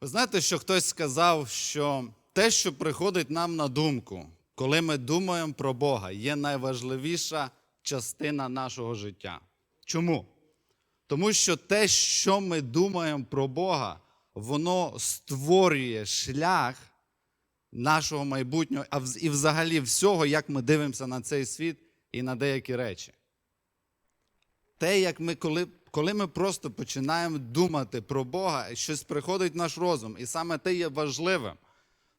Ви знаєте, що хтось сказав, що те, що приходить нам на думку, коли ми думаємо про Бога, є найважливіша частина нашого життя. Чому? Тому що те, що ми думаємо про Бога, воно створює шлях нашого майбутнього і взагалі всього, як ми дивимося на цей світ і на деякі речі. Те, як ми, коли, коли ми просто починаємо думати про Бога, щось приходить в наш розум, і саме те є важливим,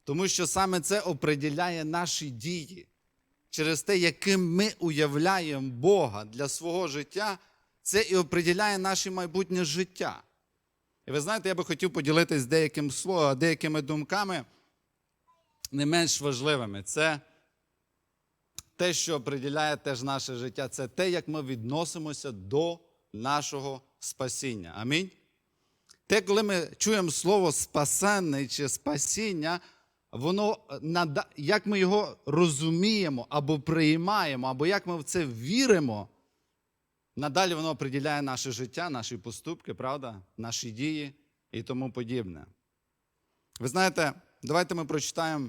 тому що саме це определяє наші дії. Через те, яким ми уявляємо Бога для свого життя, це і определяє наше майбутнє життя. І ви знаєте, я би хотів поділитися деяким словом, деякими думками, не менш важливими. Це те, що определяє теж наше життя, це те, як ми відносимося до нашого спасіння. Амінь. Те, коли ми чуємо слово спасенний чи спасіння, воно як ми його розуміємо або приймаємо, або як ми в це віримо, надалі воно определяє наше життя, наші поступки, правда, наші дії і тому подібне. Ви знаєте, давайте ми прочитаємо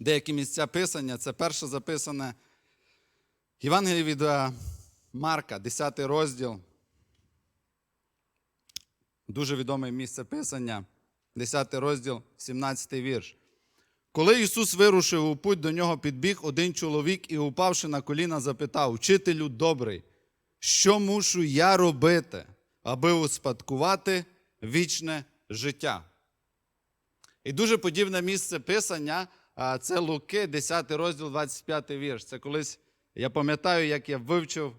деякі місця писання. Це перше записане Євангеліє від е, Марка, 10 розділ. Дуже відоме місце писання, 10 розділ, 17 вірш. Коли Ісус вирушив у путь, до нього підбіг один чоловік і, упавши на коліна, запитав: Учителю добрий, що мушу я робити, аби успадкувати вічне життя? І дуже подібне місце писання це Луки, 10 розділ, 25 вірш. Це колись я пам'ятаю, як я вивчив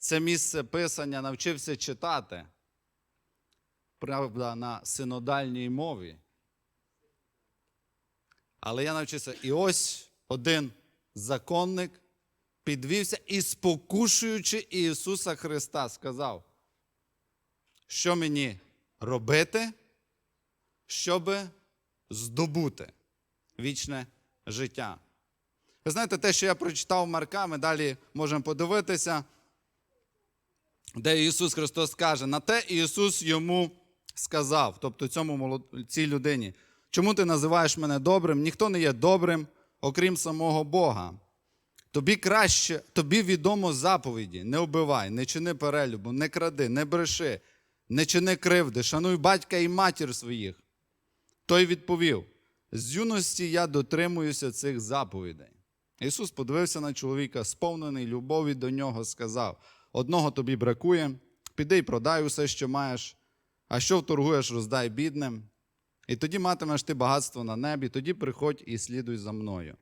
це місце писання, навчився читати. Правда, на синодальній мові. Але я навчився. І ось один законник підвівся і, спокушуючи Ісуса Христа, сказав, що мені робити, щоби здобути вічне життя. Ви знаєте, те, що я прочитав Марка, ми далі можемо подивитися, де Ісус Христос каже, на те Ісус йому сказав, тобто цьому молод- цій людині, чому ти називаєш мене добрим? Ніхто не є добрим, окрім самого Бога. Тобі краще, тобі відомо заповіді: не вбивай, не чини перелюбу, не кради, не бреши, не чини кривди, шануй батька і матір своїх. Той відповів: з юності я дотримуюся цих заповідей. Ісус подивився на чоловіка, сповнений любові до нього, сказав: одного тобі бракує, піди й продай усе, що маєш, а що вторгуєш, роздай бідним. І тоді матимеш ти багатство на небі, тоді приходь і слідуй за мною.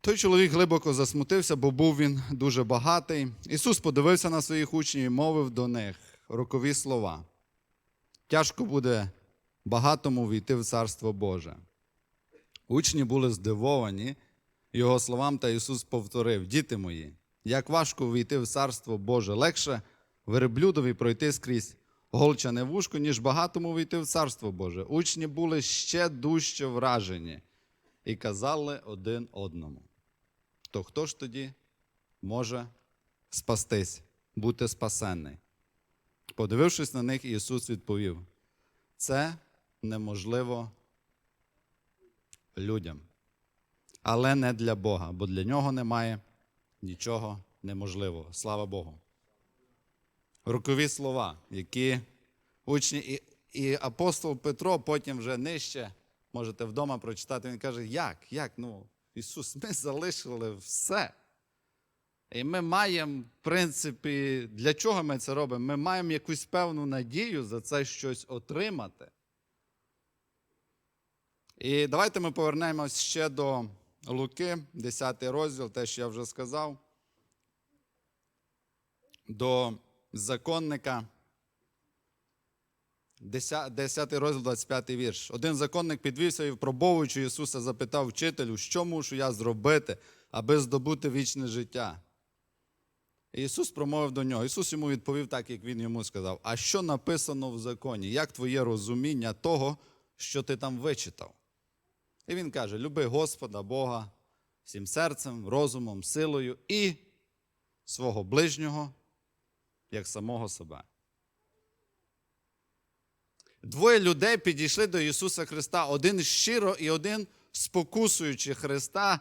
Той чоловік глибоко засмутився, бо був він дуже багатий. Ісус подивився на своїх учнів і мовив до них рокові слова. Тяжко буде багатому війти в Царство Боже. Учні були здивовані його словам, та Ісус повторив: Діти мої, як важко війти в Царство Боже, легше верблюдові пройти скрізь голчане вушко, ніж багатому війти в Царство Боже. Учні були ще дужче вражені і казали один одному. То хто ж тоді може спастись, бути спасенний? Подивившись на них, Ісус відповів: це неможливо людям, але не для Бога, бо для нього немає нічого неможливого. Слава Богу. Рокові слова, які учні і, і апостол Петро потім вже нижче можете вдома прочитати. Він каже: Як? Як? Ну, Ісус, ми залишили все. І ми маємо, в принципі, для чого ми це робимо? Ми маємо якусь певну надію за це щось отримати. І давайте ми повернемось ще до Луки, 10 розділ, те, що я вже сказав, до законника. 10 10 розділ, 25 вірш. Один законник підвівся і, впробовуючи Ісуса, запитав вчителю, що мушу я зробити, аби здобути вічне життя. І Ісус промовив до нього. Ісус йому відповів так, як він йому сказав: А що написано в законі? Як твоє розуміння того, що ти там вичитав? І він каже: Люби Господа, Бога всім серцем, розумом, силою і свого ближнього, як самого себе. двоє людей підійшли до Ісуса Христа, один щиро і один спокусуючи Христа,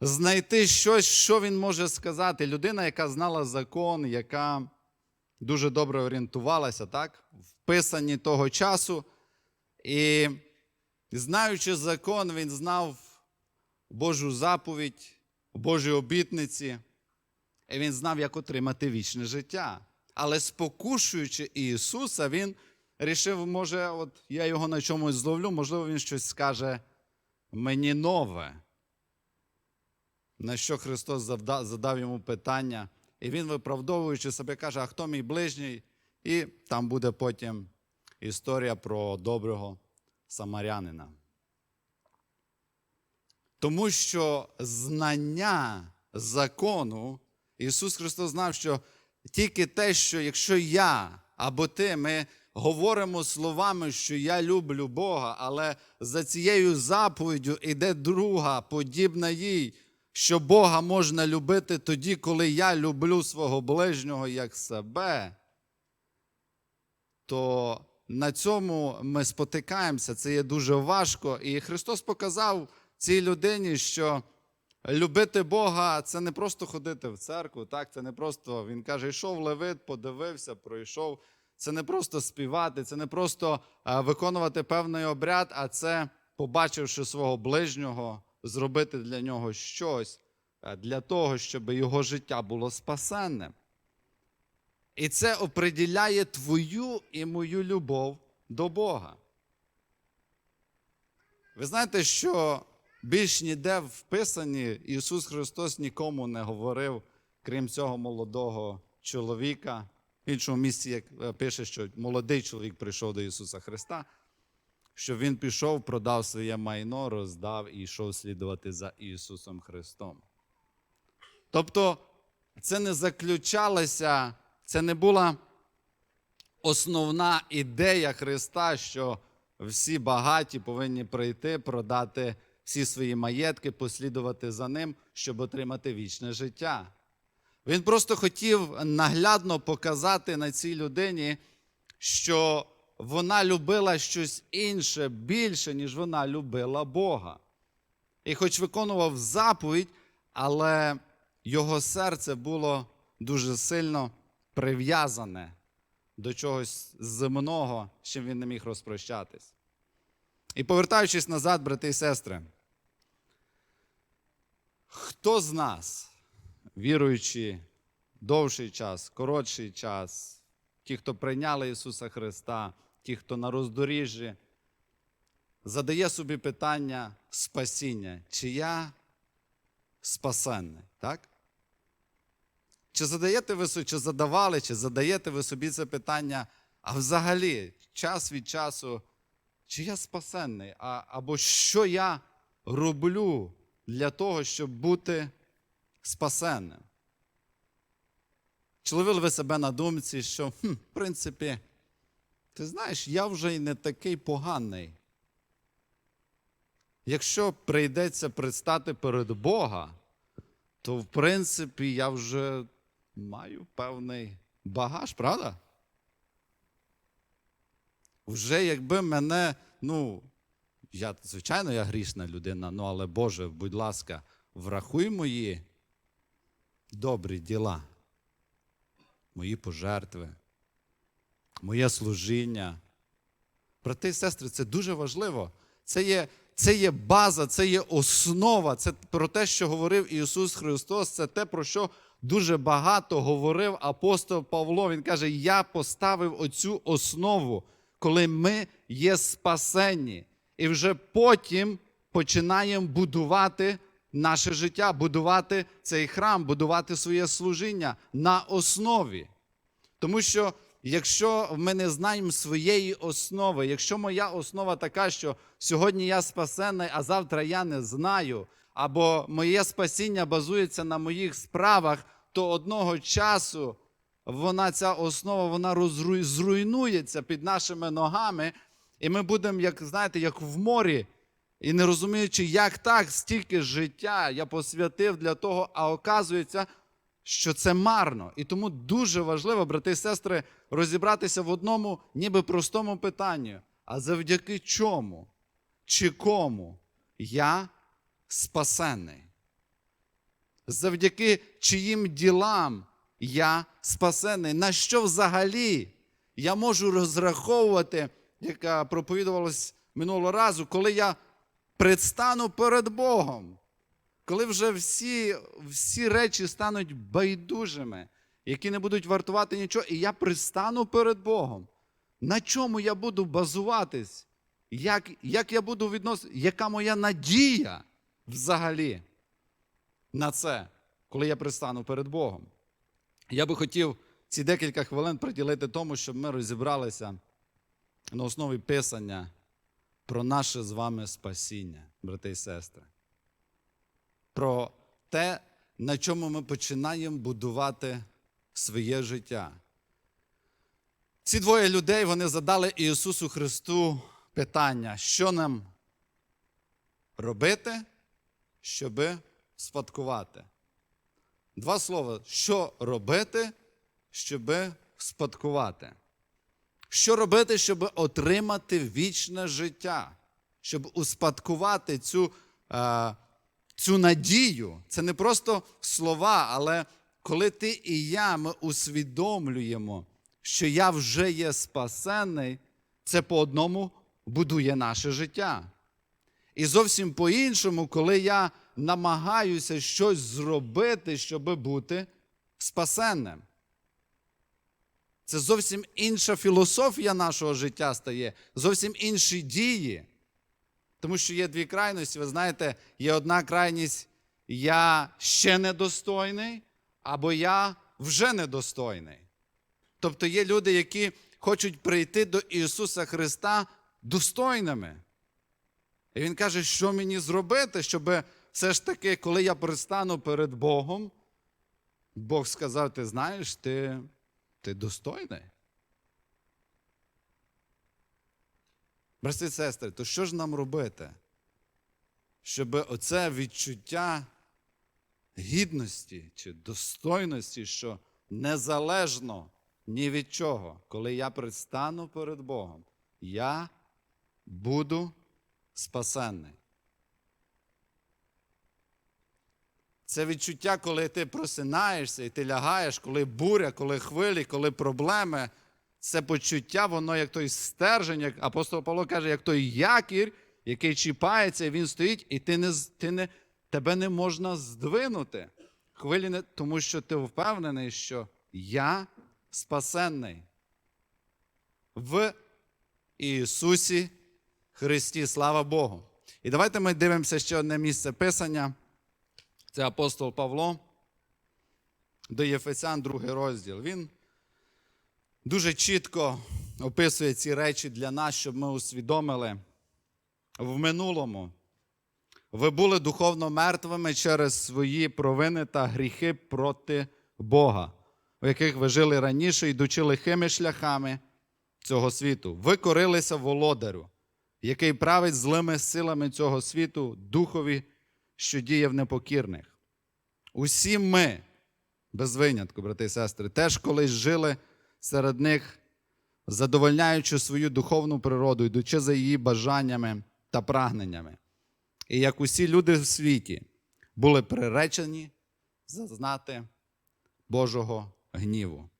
знайти щось, що Він може сказати. Людина, яка знала закон, яка дуже добре орієнтувалася, так, в писанні того часу. І знаючи закон, він знав Божу заповідь, Божі обітниці, і він знав, як отримати вічне життя. Але спокушуючи Ісуса, він рішив, може, от я його на чомусь зловлю, можливо, він щось скаже мені нове. На що Христос задав йому питання, і він, виправдовуючи себе, каже: А хто мій ближній? І там буде потім історія про доброго самарянина. Тому що знання закону, Ісус Христос знав, що тільки те, що якщо я або ти, ми говоримо словами, що я люблю Бога, але за цією заповіддю іде друга, подібна їй, що Бога можна любити тоді, коли я люблю свого ближнього як себе, то на цьому ми спотикаємося, це є дуже важко. І Христос показав цій людині, що любити Бога це не просто ходити в церкву, так, це не просто, він каже, йшов Левит, подивився, пройшов. Це не просто співати, це не просто е, виконувати певний обряд, а це, побачивши свого ближнього, зробити для нього щось е, для того, щоб його життя було спасенним. І це определяє твою і мою любов до Бога. Ви знаєте, що більш ніде в Писанні Ісус Христос нікому не говорив, крім цього молодого чоловіка. В іншому місці як е, пише, що молодий чоловік прийшов до Ісуса Христа, що Він пішов, продав своє майно, роздав і йшов слідувати за Ісусом Христом. Тобто, це не заключалося, це не була основна ідея Христа, що всі багаті повинні прийти, продати всі свої маєтки, послідувати за ним, щоб отримати вічне життя. Він просто хотів наглядно показати на цій людині, що вона любила щось інше більше, ніж вона любила Бога. І хоч виконував заповідь, але його серце було дуже сильно прив'язане до чогось земного, з чим він не міг розпрощатись. І повертаючись назад, брати і сестри, хто з нас, віруючи довший час, коротший час, ті, хто прийняли Ісуса Христа, ті, хто на роздоріжжі, задає собі питання спасіння, чи я спасенний, так? Чи задаєте ви чи задавали, чи задаєте ви собі це питання, а взагалі, час від часу, чи я спасенний, а, або що я роблю для того, щоб бути спасенним? Чи ловили ви себе на думці, що, хм, в принципі, ти знаєш, я вже й не такий поганий. Якщо прийдеться предстати перед Бога, то в принципі я вже маю певний багаж, правда? Вже якби мене, ну, я, звичайно, я грішна людина, ну але Боже, будь ласка, врахуй мої добрі діла, мої пожертви, моє служіння. Брати і сестри, це дуже важливо. Це є, це є база, це є основа. Це про те, що говорив Ісус Христос, це те, про що дуже багато говорив апостол Павло. Він каже: Я поставив оцю основу, коли ми є спасенні. І вже потім починаємо будувати наше життя, будувати цей храм, будувати своє служіння на основі. Тому що якщо ми не знаємо своєї основи, якщо моя основа така, що сьогодні я спасенний, а завтра я не знаю, або моє спасіння базується на моїх справах, то одного часу вона, ця основа вона зруйнується під нашими ногами, і ми будемо, як знаєте, як в морі. І не розуміючи, як так, стільки життя я посвятив для того, а оказується, що це марно. І тому дуже важливо, брати і сестри, розібратися в одному ніби простому питанні. А завдяки чому чи кому я спасений? Завдяки чиїм ділам я спасений? На що взагалі я можу розраховувати, яка проповідувалась минулого разу, коли я предстану перед Богом? коли вже всі, всі речі стануть байдужими, які не будуть вартувати нічого, і я пристану перед Богом. На чому я буду базуватись? Як, як я буду відносити, яка моя надія взагалі на це, коли я пристану перед Богом? Я би хотів ці декілька хвилин приділити тому, щоб ми розібралися на основі Писання про наше з вами спасіння, брати і сестри про те, на чому ми починаємо будувати своє життя. Ці двоє людей вони задали Ісусу Христу питання, що нам робити, щоб спадкувати. Два слова: що робити, щоб спадкувати? Що робити, щоб отримати вічне життя, щоб успадкувати цю. Е, цю надію. Це не просто слова, але коли ти і я ми усвідомлюємо, що я вже є спасений, це по одному будує наше життя. І зовсім по-іншому, коли я намагаюся щось зробити, щоб бути спасенним. Це зовсім інша філософія нашого життя стає, зовсім інші дії. Тому що є дві крайності. Ви знаєте, є одна крайність я ще недостойний, або я вже недостойний. Тобто є люди, які хочуть прийти до Ісуса Христа достойними. І Він каже, що мені зробити, щоб все ж таки, коли я пристану перед Богом, Бог сказав: ти знаєш, ти, ти достойний. Брати і сестри, то що ж нам робити? Щоб оце відчуття гідності чи достойності, що незалежно ні від чого, коли я предстану перед Богом, я буду спасенний. Це відчуття, коли ти просинаєшся і ти лягаєш, коли буря, коли хвилі, коли проблеми це почуття, воно як той стержень, як апостол Павло каже, як той якір, який чіпається, і він стоїть, і ти не, ти не, тебе не можна здвинути. Хвилі не, тому що ти впевнений, що я спасенний в Ісусі Христі. Слава Богу. І давайте ми дивимося ще одне місце Писання. Це апостол Павло до Єфесян, другий розділ. Він дуже чітко описує ці речі для нас, щоб ми усвідомили в минулому. Ви були духовно мертвими через свої провини та гріхи проти Бога, у яких ви жили раніше, йдучи лихими шляхами цього світу. Ви корилися володарю, який править злими силами цього світу, духові, що діє в непокірних. Усі ми, без винятку, брати і сестри, теж колись жили серед них, задовольняючи свою духовну природу, йдучи за її бажаннями та прагненнями. І як усі люди в світі були приречені зазнати Божого гніву.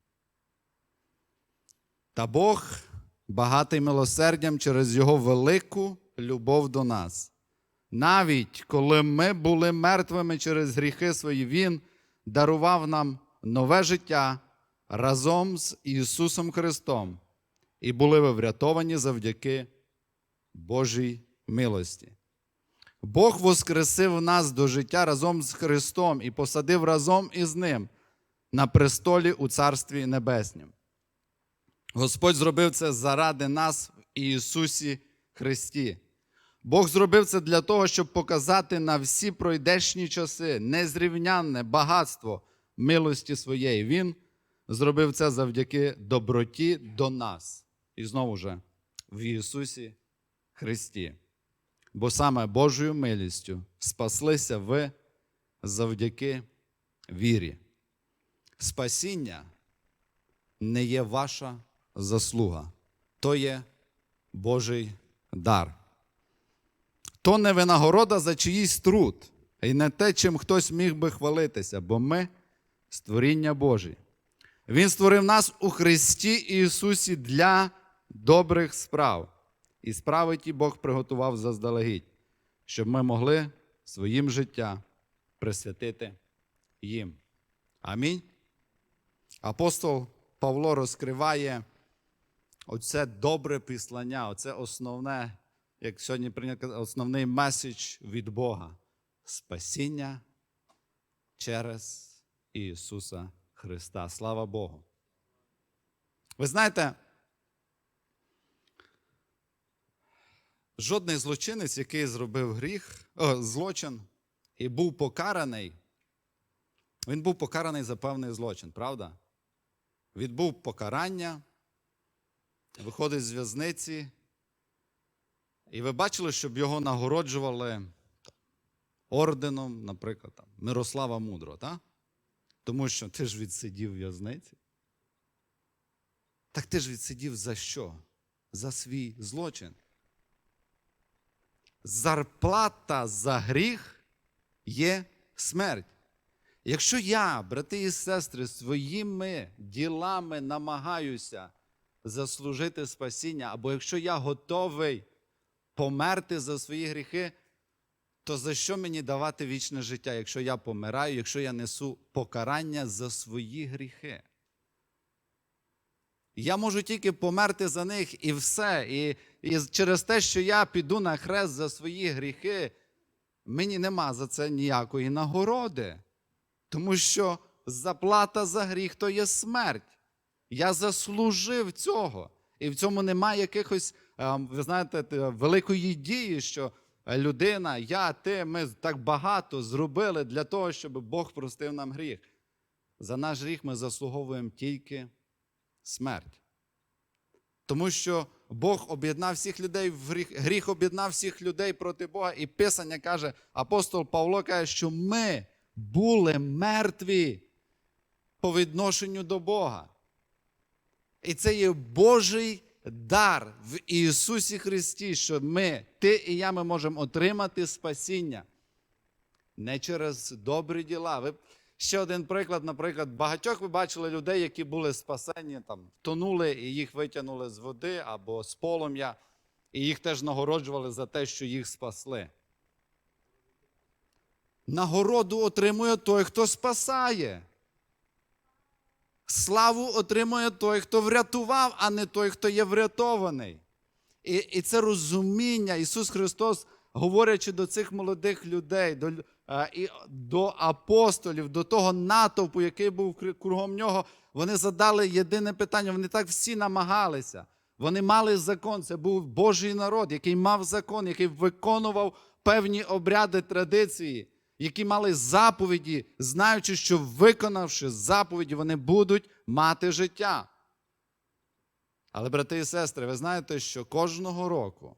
Та Бог, багатий милосердям через Його велику любов до нас. Навіть коли ми були мертвими через гріхи свої, Він дарував нам нове життя разом з Ісусом Христом і були ви врятовані завдяки Божій милості. Бог воскресив нас до життя разом з Христом і посадив разом із Ним на престолі у Царстві Небеснім. Господь зробив це заради нас в Ісусі Христі. Бог зробив це для того, щоб показати на всі пройдешні часи незрівнянне багатство милості своєї. Він зробив це завдяки доброті до нас. І знову ж в Ісусі Христі. Бо саме Божою милістю спаслися ви завдяки вірі. спасіння не є ваша заслуга, то є Божий дар. То не винагорода за чиїсь труд, і не те, чим хтось міг би хвалитися, бо ми створіння Божі. Він створив нас у Христі Ісусі для добрих справ. І справи ті Бог приготував заздалегідь, щоб ми могли своїм життя присвятити їм. Амінь. Апостол Павло розкриває оце добре післання, оце основне, як сьогодні прийнято, основний меседж від Бога. Спасіння через Ісуса Христа. Слава Богу. Ви знаєте, жодний злочинець, який зробив гріх, о, злочин і був покараний, він був покараний за певний злочин, правда? Відбув покарання, виходить з в'язниці, і ви бачили, щоб його нагороджували орденом, наприклад, там, Мирослава Мудро, так? Тому що ти ж відсидів в'язниці. Так ти ж відсидів за що? За свій злочин. Зарплата за гріх є смерть. Якщо я, брати і сестри, своїми ділами намагаюся заслужити спасіння, або якщо я готовий померти за свої гріхи, то за що мені давати вічне життя, якщо я помираю, якщо я несу покарання за свої гріхи? Я можу тільки померти за них і все. І, і через те, що я піду на хрест за свої гріхи, мені нема за це ніякої нагороди. Тому що заплата за гріх то є смерть. Я заслужив цього. І в цьому немає якихось, е, ви знаєте, великої дії, що людина, я, ти, ми так багато зробили для того, щоб Бог простив нам гріх. За наш гріх ми заслуговуємо тільки смерть. Тому що Бог об'єднав всіх людей в гріх, гріх об'єднав всіх людей проти Бога. І Писання каже, апостол Павло каже, що ми були мертві по відношенню до Бога. І це є Божий дар в Ісусі Христі, що ми, ти і я, ми можемо отримати спасіння. Не через добрі діла. Ви ще один приклад, наприклад, багатьох ви бачили людей, які були спасені, там, тонули і їх витягнули з води або з полум'я, і їх теж нагороджували за те, що їх спасли. Нагороду отримує той, хто спасає. Славу отримує той, хто врятував, а не той, хто є врятований. І, і це розуміння Ісус Христос, говорячи до цих молодих людей, до, е, і до апостолів, до того натовпу, який був кругом нього, вони задали єдине питання. Вони так всі намагалися. Вони мали закон. Це був Божий народ, який мав закон, який виконував певні обряди, традиції, які мали заповіді, знаючи, що виконавши заповіді, вони будуть мати життя. Але, брати і сестри, ви знаєте, що кожного року,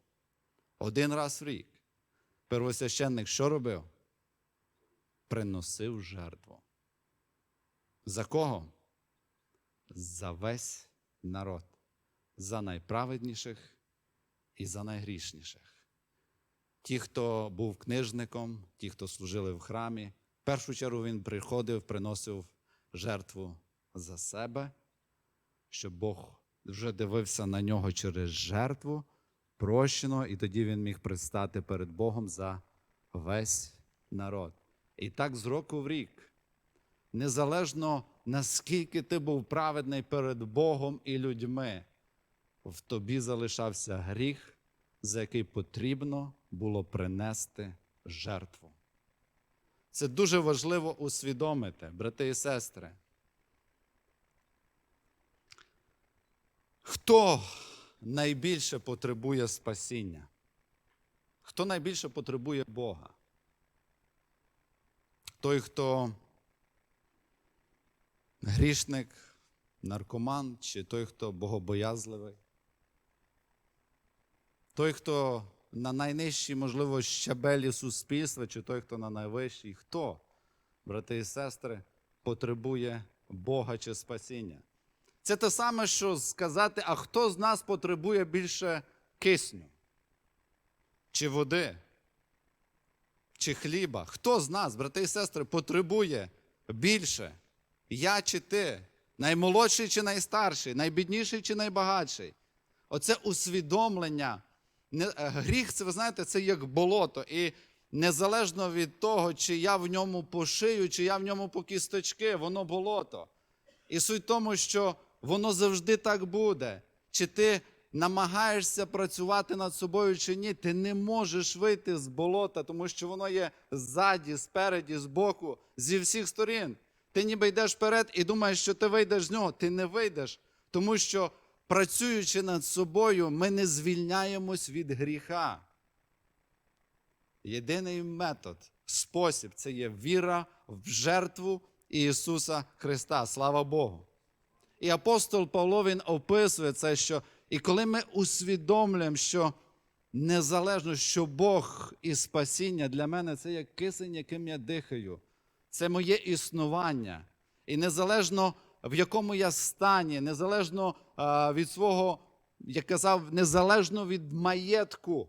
один раз в рік, первосвященник що робив? Приносив жертву. За кого? За весь народ, за найправедніших і за найгрішніших. Ті, хто був книжником, ті, хто служили в храмі, в першу чергу він приходив, приносив жертву за себе, щоб Бог вже дивився на нього через жертву, прощено, і тоді він міг предстати перед Богом за весь народ. І так з року в рік, незалежно наскільки ти був праведний перед Богом і людьми, в тобі залишався гріх, за який потрібно було принести жертву. Це дуже важливо усвідомити, брати і сестри. Хто найбільше потребує спасіння? Хто найбільше потребує Бога? Той, хто грішник, наркоман, чи той, хто богобоязливий? Той, хто на найнижчій, можливо, щабелі суспільства, чи той, хто на найвищій? Хто, брати і сестри, потребує Бога чи спасіння. Це те саме, що сказати, а хто з нас потребує більше кисню? Чи води? Чи хліба? Хто з нас, брати і сестри, потребує більше? Я чи ти? Наймолодший чи найстарший, найбідніший чи найбагатший? Оце усвідомлення. Е, Гріх, це ви знаєте, це як болото. І незалежно від того, чи я в ньому по шию, чи я в ньому по кісточки, воно болото. І суть в тому, що воно завжди так буде. Чи ти намагаєшся працювати над собою чи ні, ти не можеш вийти з болота, тому що воно є ззаді, спереді, збоку, зі всіх сторін. Ти ніби йдеш вперед і думаєш, що ти вийдеш з нього. Ти не вийдеш, тому що працюючи над собою, ми не звільняємось від гріха. Єдиний метод, спосіб це є віра в жертву Ісуса Христа. Слава Богу. І апостол Павло він описує це, що і коли ми усвідомлюємо, що незалежно, що Бог і спасіння для мене це як кисень, яким я дихаю, це моє існування. І незалежно в якому я стані, незалежно від свого, як казав, незалежно від маєтку.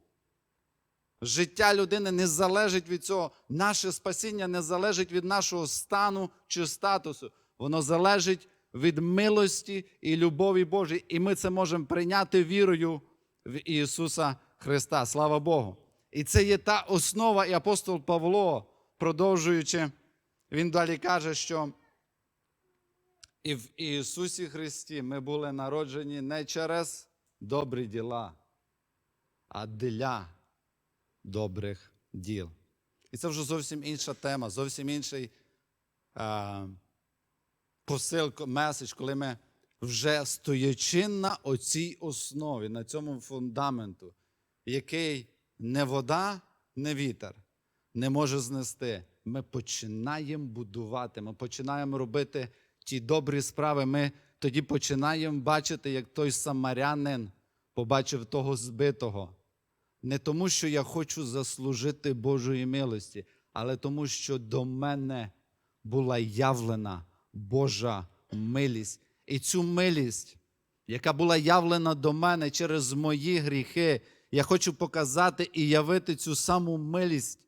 Життя людини не залежить від цього. Наше спасіння не залежить від нашого стану чи статусу. Воно залежить від милості і любові Божої. І ми це можемо прийняти вірою в Ісуса Христа. Слава Богу. І це є та основа, і апостол Павло, продовжуючи, він далі каже, що і в Ісусі Христі ми були народжені не через добрі діла, а для добрих діл. І це вже зовсім інша тема, зовсім інший а, посил, меседж, коли ми вже стоячи на оцій основі, на цьому фундаменту, який не вода, не вітер не може знести. Ми починаємо будувати, ми починаємо робити ті добрі справи. Ми тоді починаємо бачити, як той самарянин побачив того збитого. Не тому, що я хочу заслужити Божої милості, але тому, що до мене була явлена Божа милість. І цю милість, яка була явлена до мене через мої гріхи, я хочу показати і явити цю саму милість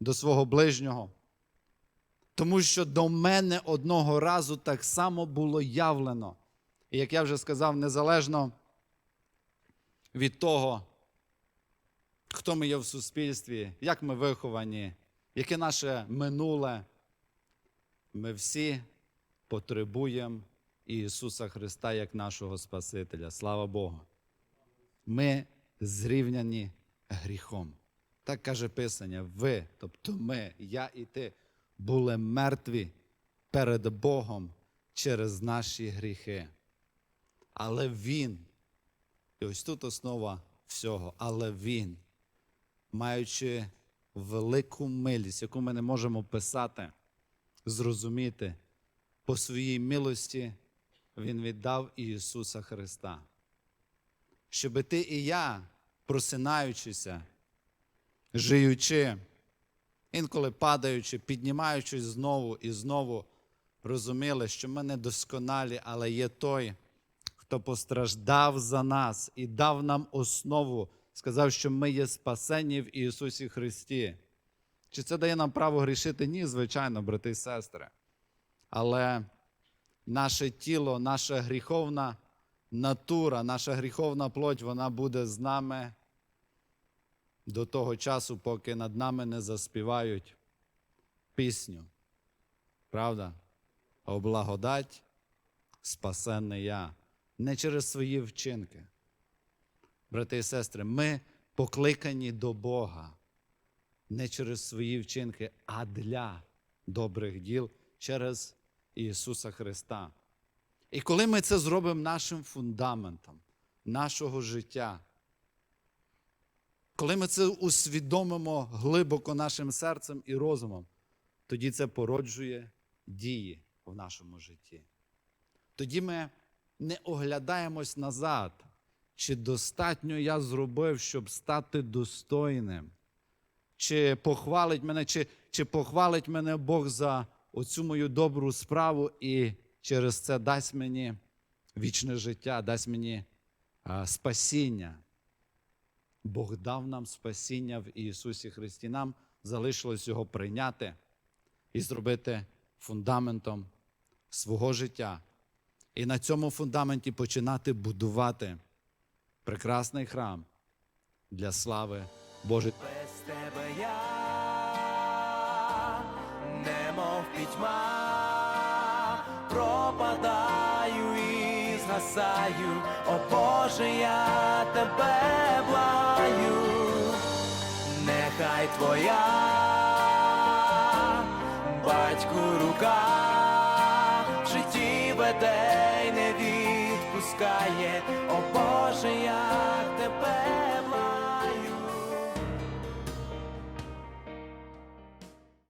до свого ближнього. Тому що до мене одного разу так само було явлено. І як я вже сказав, незалежно від того, хто ми є в суспільстві, як ми виховані, яке наше минуле, ми всі потребуємо Ісуса Христа як нашого Спасителя. Слава Богу. Ми зрівняні гріхом. Так каже Писання, ви, тобто ми, я і ти, були мертві перед Богом через наші гріхи. Але Він, і ось тут основа всього, але Він, маючи велику милість, яку ми не можемо писати, зрозуміти, по своїй милості Він віддав Ісуса Христа. Щоби ти і я, просинаючися, жиючи, інколи падаючи, піднімаючись знову і знову, розуміли, що ми не досконалі, але є той, хто постраждав за нас і дав нам основу, сказав, що ми є спасені в Ісусі Христі. Чи це дає нам право грішити? Ні, звичайно, брати і сестри. Але наше тіло, наша гріховна натура, наша гріховна плоть, вона буде з нами до того часу, поки над нами не заспівають пісню. Правда? О благодать спасенний я. Не через свої вчинки. Брати і сестри, ми покликані до Бога не через свої вчинки, а для добрих діл через Ісуса Христа. І коли ми це зробимо нашим фундаментом нашого життя, коли ми це усвідомимо глибоко нашим серцем і розумом, тоді це породжує дії в нашому житті. Тоді ми не оглядаємось назад, чи достатньо я зробив, щоб стати достойним, чи похвалить мене, чи, чи похвалить мене Бог за оцю мою добру справу, і через це дасть мені вічне життя, дасть мені а, спасіння. Бог дав нам спасіння в Ісусі Христі. Нам залишилось його прийняти і зробити фундаментом свого життя. І на цьому фундаменті починати будувати прекрасний храм для слави Божої. Без тебе я немов пітьма, і згасаю, о Боже, я тебе благаю, нехай твоя батьку рука в житті веде й не відпускає, о Боже, я.